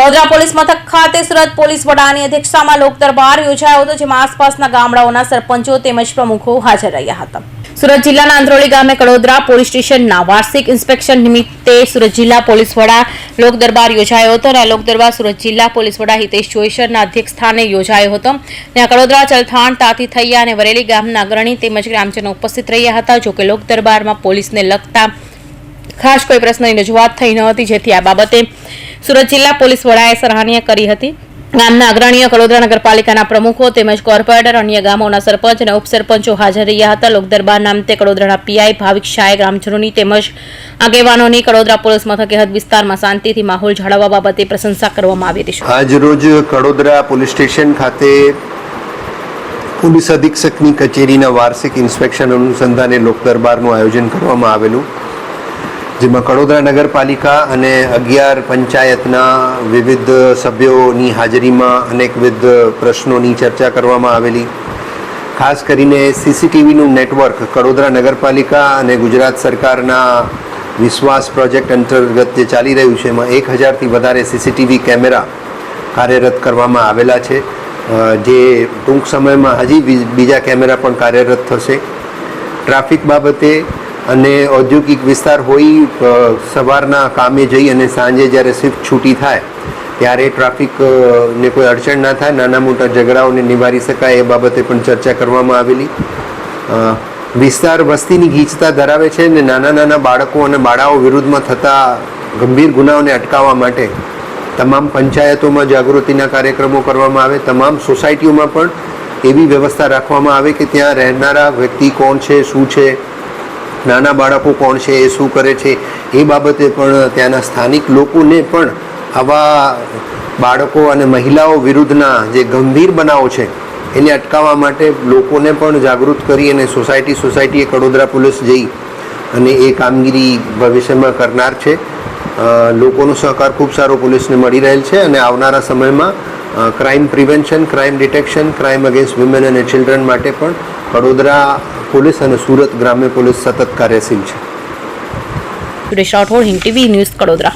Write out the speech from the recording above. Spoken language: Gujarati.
વડોદરા પોલીસ મથક ખાતે સુરત પોલીસ વડાની અધ્યક્ષતામાં લોક દરબાર યોજાયો હતો, જેમાં આસપાસના ગામડાઓના સરપંચો તેમજ પ્રમુખો હાજર રહ્યા હતા. સુરત જિલ્લાના આંધ્રોલી ગામે કડોદરા પોલીસ સ્ટેશનના વાર્ષિક ઇન્સ્પેક્શન નિમિત્તે સુરત જિલ્લા પોલીસ વડા લોક દરબાર યોજાયો હતો અને લોક દરબાર સુરત જિલ્લા પોલીસ વડા હિતેશ જોઈશરના અધ્યક્ષ સ્થાને યોજાયો હતો. ત્યાં કડોદરા, ચલથાણ, તાતી થૈયા અને વરેલી ગામના અગ્રણી તેમજ ગ્રામજનો ઉપસ્થિત રહ્યા હતા, જોકે લોક દરબારમાં પોલીસને લગતા ખાસ કોઈ પ્રશ્નની રજૂઆત થઈ ન હતી, જેથી આ બાબતે સુરત જિલ્લા પોલીસ વડાએ સરાહનીય કરી હતી. ગામના અગ્રણીય કડોદરા નગરપાલિકાના પ્રમુખો તેમજ કોર્પોરેટર, અન્ય ગામોના સરપંચ અને ઉપસરપંચો હાજર રહ્યા હતા. લોકદરબાર નામતે કડોદરાના પીઆઈ ભાવિક શાહે ગ્રામજનોની તેમજ આગેવાનોની કડોદરા પોલીસ મથકે હદ વિસ્તારમાં શાંતિથી માહોલ જાળવવા બાબતે પ્રશંસા કરવામાં આવી હતી. આજ કડોદરા પોલીસ સ્ટેશન ખાતે પોલીસ અધિક્ષકની કચેરીના વાર્ષિક ઇન્સ્પેક્શન અનુસંધાને લોકદરબારનું આયોજન કરવામાં આવેલું. જેમાં કડોદરા નગરપાલિકા અને અગિયાર પંચાયતના વિવિધ સભ્યોની હાજરીમાં અનેકવિધ પ્રશ્નોની ચર્ચા કરવામાં આવેલી. ખાસ કરીને સીસીટીવીનું નેટવર્ક કડોદરા નગરપાલિકા અને ગુજરાત સરકારના વિશ્વાસ પ્રોજેક્ટ અંતર્ગત જે ચાલી રહ્યું છે, એમાં એક હજારથી વધારે સીસીટીવી કેમેરા કાર્યરત કરવામાં આવેલા છે. જે ટૂંક સમયમાં હજી બીજા કેમેરા પણ કાર્યરત થશે. ટ્રાફિક બાબતે અને ઔદ્યોગિક વિસ્તાર હોય સવારના કામે જઈ અને સાંજે જ્યારે શિફ્ટ છૂટી થાય, ત્યારે ટ્રાફિક ને કોઈ અડચણ ના થાય, નાના મોટા ઝઘડાઓને નિવારી શકાય એ બાબતે પણ ચર્ચા કરવામાં આવેલી. વિસ્તાર વસ્તીની ગીચતા ધરાવે છે ને નાના નાના બાળકો અને બાળાઓ વિરુદ્ધમાં થતા ગંભીર ગુનાઓને અટકાવવા માટે તમામ પંચાયતોમાં જાગૃતિના કાર્યક્રમો કરવામાં આવે, તમામ સોસાયટીઓમાં પણ એવી વ્યવસ્થા રાખવામાં આવે કે ત્યાં રહેનારા વ્યક્તિ કોણ છે, શું છે નાના બાળકો કોણ છે, એ શું કરે છે, એ બાબતે પણ ત્યાંના સ્થાનિક લોકોને પણ આવા બાળકો અને મહિલાઓ વિરુદ્ધના જે ગંભીર બનાવો છે, એને અટકાવવા માટે લોકોને પણ જાગૃત કરી અને સોસાયટી, સોસાયટીએ કડોદરા પોલીસ જઈ અને એ કામગીરી ભવિષ્યમાં કરનાર છે. લોકોનો સહકાર ખૂબ સારો પોલીસને મળી રહેલ છે અને આવનારા સમયમાં crime prevention crime detection crime against women અને ચિલ્ડ્રન માટે પણ વડોદરા પોલીસ અને સુરત ગ્રામ્ય પોલીસ સતત કાર્યશીલ છે. Suresh Rathod Hind TV news Kadodara